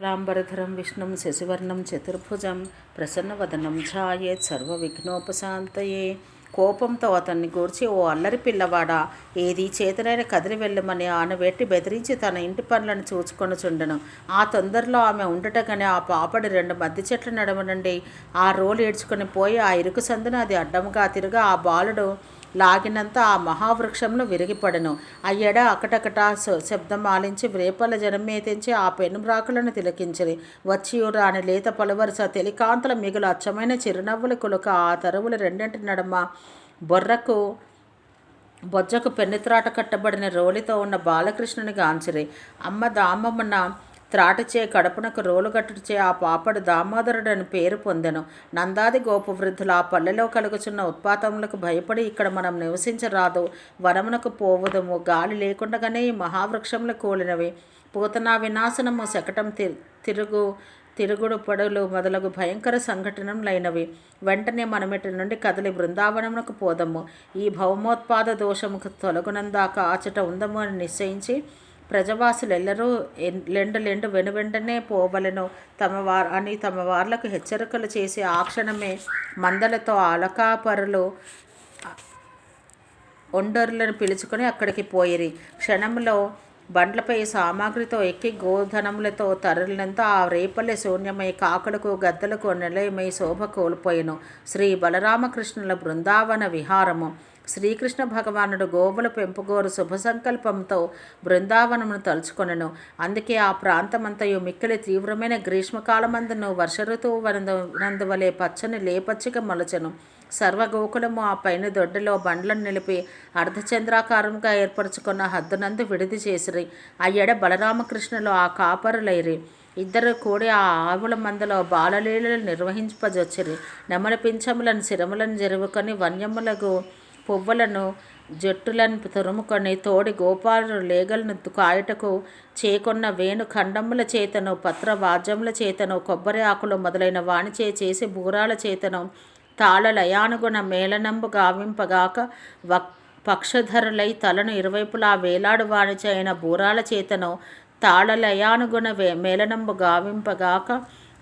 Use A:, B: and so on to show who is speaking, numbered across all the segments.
A: క్లాంబరధరం విష్ణుం శశివర్ణం చతుర్భుజం ప్రసన్నవదనం ఛాయేత్ సర్వవిఘ్నోపశాంతయే కోపంతో అతన్ని గూర్చి ఓ అల్లరి పిల్లవాడ! ఏది చేతనైన కదిలి వెళ్ళమని ఆమె వెట్టి బెదిరించి తన ఇంటి పనులను చూచుకొనుచుండెను. ఆ తొందరలో ఆమె ఉండటగానే ఆ పాపడి రెండు మద్ది చెట్ల నడవనండి. ఆ రోలు ఏడ్చుకొని పోయి ఆ ఇరుకు సందున అది అడ్డముగా తిరుగా ఆ బాలుడు లాగినంత ఆ మహావృక్షంను విరిగిపడెను. అయ్యడ అకటకటా శబ్దం ఆలించి వ్రేపల జనమేతించి ఆ పెనుమ్రాకులను తిలకించిరి. వచ్చి రాని లేత పలువరుస తెలికాంతల మిగులు అచ్చమైన చిరునవ్వుల కులుక ఆ తరువులు రెండింటి నడమ. బొర్రకు బొజ్జకు పెన్నిత్రాట కట్టబడిన రోలితో ఉన్న బాలకృష్ణుని గాంచిరి. అమ్మ దామమ్మన త్రాటచే కడుపునకు రోలుగట్టుచే ఆ పాపడు దామోదరుడని పేరు పొందెను. నందాది గోపవృద్ధులు ఆ పల్లెలో కలుగుచున్న ఉత్పాతములకు భయపడి ఇక్కడ మనం నివసించరాదు. వనమునకు పోవుదము. గాలి లేకుండగానే ఈ మహావృక్షములు కూలినవి. పూతనా వినాశనము శకటం తి- తిరుగు తిరుగుడు పడులు మొదలగు భయంకర సంఘటనలైనవి వెంటనే మనమిటి నుండి కదిలి బృందావనమునకు పోదము. ఈ భౌమోత్పాద దోషముకు తొలగునందాక ఆచట ఉందము అని నిశ్చయించి ప్రజవాసులెల్లరూ ఎన్- లెండు లెండు వెనువెంటనే పోవలెను. తమ వార్ అని తమ వార్లకు హెచ్చరికలు చేసి ఆ క్షణమే మందలతో అలకాపరులు ఒండరులను పిలుచుకొని అక్కడికి పోయిరి. క్షణంలో బండ్లపై సామాగ్రితో ఎక్కి గోధనములతో తరలినంత ఆ రేపల్లె శూన్యమై కాకులకు గద్దలకు నిలయమై శోభ కోల్పోయెను. శ్రీ బలరామకృష్ణుల బృందావన విహారము. శ్రీకృష్ణ భగవానుడు గోవుల పెంపుగోరు శుభ సంకల్పంతో బృందావనమును తలుచుకొనెను. అందుకే ఆ ప్రాంతమంతయు మిక్కిలి తీవ్రమైన గ్రీష్మకాలమందును వర్ష ఋతువు వనందు నందువలే పచ్చని లేపచ్చిక మొలచెను. సర్వగోకులము ఆ పైన దొడ్డలో బండ్లను నిలిపి అర్ధచంద్రాకారంగా ఏర్పరచుకున్న హద్దునందు విడిది చేసిరి. అయ్యడ బలరామకృష్ణులు ఆ కాపరులైరి. ఇద్దరు కూడి ఆ ఆవుల మందలో బాలలీలలు నిర్వహింపజొచ్చిరి. నెమలి పింఛములను సిరములను జరువుకొని వన్యములకు పువ్వులను జట్టులను తురుముకొని తోడి గోపాలు లేగలను కాయటకు చేకొన్న వేణు ఖండముల చేతను పత్ర వాద్యముల చేతను కొబ్బరి ఆకులు మొదలైన వాణిచే చేసి బూరాల చేతను తాళ లయానుగుణ మేళనంబు గావింపగాక వక్ పక్షధరులై తలను ఇరువైపులా వేలాడు వాణిచే అయిన బూరాల చేతను తాళ లయానుగుణ వే మేళనంబు గావింపగాక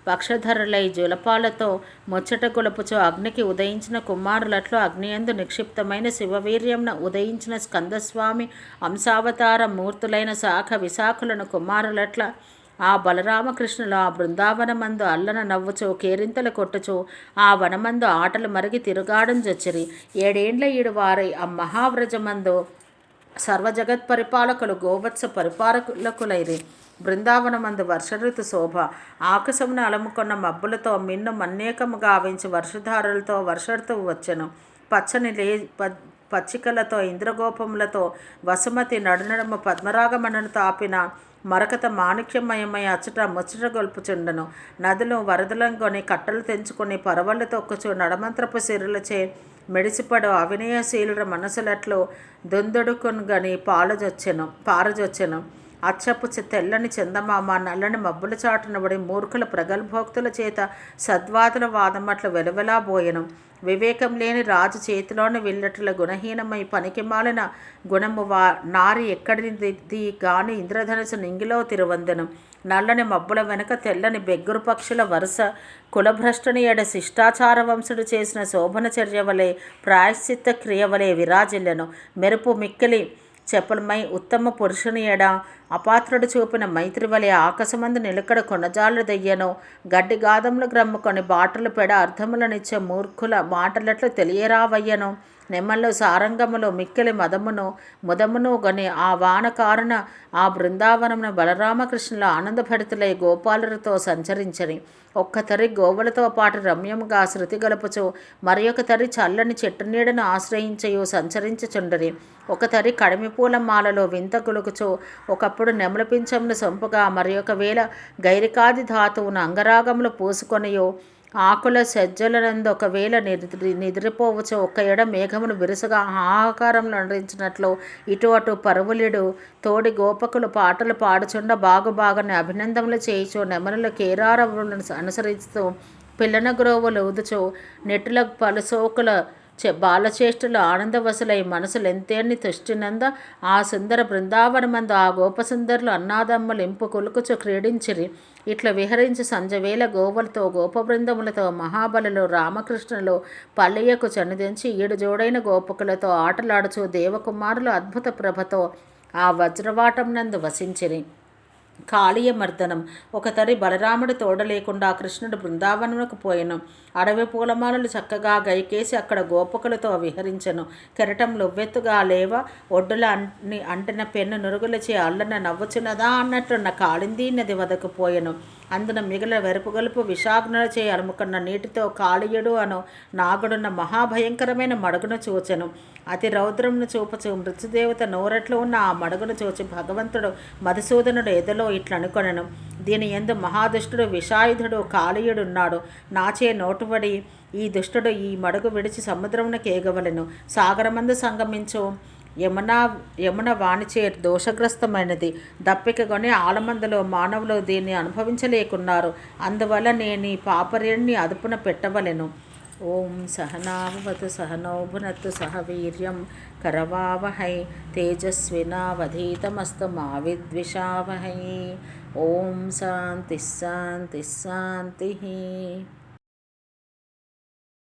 A: పక్షధరులై జులపాలతో ముచ్చట గొలుపుచు అగ్నికి ఉదయించిన కుమారులట్లో అగ్నియందు నిక్షిప్తమైన శివవీర్యంన ఉదయించిన స్కందస్వామి అంశావతార మూర్తులైన శాఖ విశాఖలను కుమారులట్ల ఆ బలరామకృష్ణులు ఆ బృందావనమందు అల్లన నవ్వుచో కేరింతలు కొట్టుచో ఆ వనమందు ఆటలు మరిగి తిరుగాడం జొచ్చిరి. ఏడేండ్ల ఈడు వారై ఆ మహావ్రజమందు సర్వజగత్ పరిపాలకులు గోవత్స పరిపాలకులైరి బృందావనమందు వర్ష ఋతు శోభ. ఆకాశమును అలముకున్న మబ్బులతో మిన్ను మన్నేకము గావించి వర్షధారులతో వర్ష ఋతువు వచ్చెను. పచ్చని లే ప పచ్చికలతో ఇంద్రగోపములతో వసుమతి నడునడమ పద్మరాగమణను తాపిన మరకత మాణిక్యమయమై అచ్చట ముచ్చట గొల్పుచుండను నదులు వరదలంకొని కట్టలు తెంచుకొని పరవళ్ళు తొక్కుచు నడమంత్రపు సిరులచే మెడిసిపడు అవినయశీలుడ మనసులట్లు దుందుడుకును గని పాలజొచ్చెను పారజొచ్చెను. అచ్చపు తెల్లని చందమామ నల్లని మబ్బుల చాటునబడి మూర్ఖుల ప్రగల్భోక్తుల చేత సద్వాదుల వాదమట్లు వెలువెలాబోయెను వివేకం లేని రాజు చేతిలోని విల్లట్ల గుణహీనమై పనికిమాలిన గుణము వా నారి ఎక్కడిది గాని ఇంద్రధనుసు నింగిలో తిరువందెను. నల్లని మబ్బుల వెనుక తెల్లని బెగ్గురు పక్షుల వరుస కులభ్రష్టుని ఎడ శిష్టాచార వంశుడు చేసిన శోభన చర్య వలె ప్రాయశ్చిత్త క్రియ వలె విరాజిల్లెను. మెరుపు మిక్కిలి చెప్పలమై ఉత్తమ పురుషుని ఎడ అపాత్రుడు చూపిన మైత్రి వలె ఆకాశమందు నిలకడ కొనజాలు దయ్యను గడ్డి గాదములు గ్రమ్ముకొని బాటలు పెడ అర్థములనిచ్చే మూర్ఖుల మాటలట్లు తెలియరావయ్యను. నెమ్మల్లో సారంగములో మిక్కిలి మదమును ముదమును గని ఆ వాన కారణ ఆ బృందావనమున బలరామకృష్ణుల ఆనందభరితులై గోపాలులతో సంచరించని. ఒక్క తరి గోవులతో పాటు రమ్యముగా శృతి గలుపుచు మరి ఒక తరి చల్లని చెట్టు నీడను ఆశ్రయించయు సంచరించుచుండరి. ఒక తరి కడిమి పూల మాలలో వింత గులుకుచు ఒకప్పుడు నెమల పింఛమును సొంపుగా మరి ఒకవేళ గైరికాది ధాతువును అంగరాగములు పూసుకొనియో ఆకుల సజ్జలనందు ఒకవేళ నిద్రి నిద్రపోవచ్చు. ఒక ఎడ మేఘమును విరుసగా ఆకారంలో నడించినట్లు ఇటు అటు పరువులుడు తోడి గోపకులు పాటలు పాడుచుండ బాగు బాగానే అభినందనలు చేయిచు. నెమరులు కేరారవులను అనుసరిస్తూ పిల్లన గ్రోవులు ఊదుచు నెట్టుల పలుసోకుల చె బాలచేష్టలు ఆనందవశులై మనసులు ఎంతేన్ని తుష్టినంద ఆ సుందర బృందావనమందు ఆ గోపసుందరులు అన్నాదమ్మలు ఇంపు కొలుకుచు క్రీడించిరి. ఇట్లా విహరించి సంజవేల గోవులతో గోపబృందములతో మహాబలులు రామకృష్ణులు పల్లయ్యకు చనిదించి ఏడు జోడైన గోపకులతో ఆటలాడుచు దేవకుమారులు అద్భుత ప్రభతో ఆ వజ్రవాటం నందు వసించిరి. కాళీయ మర్దనం ఒకతరి బలరాముడి తోడ లేకుండా కృష్ణుడు బృందావనమునకు పోయెను. అడవి పూలమాలలు చక్కగా గైకేసి అక్కడ గోపకులతో విహరించెను. కెరటం లొవ్వెత్తుగా లేవ ఒడ్డుల అంటిన పెన్ను నురుగులచే అల్లన నవ్వుచున్నదా అన్నట్టున్న కాళిందీ నది వదకు పోయెను. అందున మిగిలిన వెరుపుగలుపు విషాగ్నులచే అలుముకున్న నీటితో కాళీయుడు అను నాగుడున్న మహాభయంకరమైన మడుగును చూచెను. అతి రౌద్రంను చూపచు మృత్యుదేవత నోరట్లు ఉన్న ఆ మడుగును చూచి భగవంతుడు మధుసూదనుడు ఎదలో ఇట్లనుకొనను. దీని ఎందు మహాదుష్టుడు విషాయుధుడు కాళీయుడున్నాడు. నాచే నోటుబడి ఈ దుష్టుడు ఈ మడుగు విడిచి సముద్రమునకు ఏగవలను. సాగరమందు సంగమించు. యమున యమున వాణిచే దోషగ్రస్తమైనది. దప్పికగొని ఆలమందలో మానవులు దీన్ని అనుభవించలేకున్నారు. అందువల్ల నేను ఈ పాపర్యాన్ని అదుపున పెట్టవలెను. ఓం సహనావతు సహనౌ సహవీర్యం సహ వీర్యం కరవావహై తేజస్వినావధీతమస్తు మా విద్విషావహై. ఓం శాంతి శాంతి శాంతి.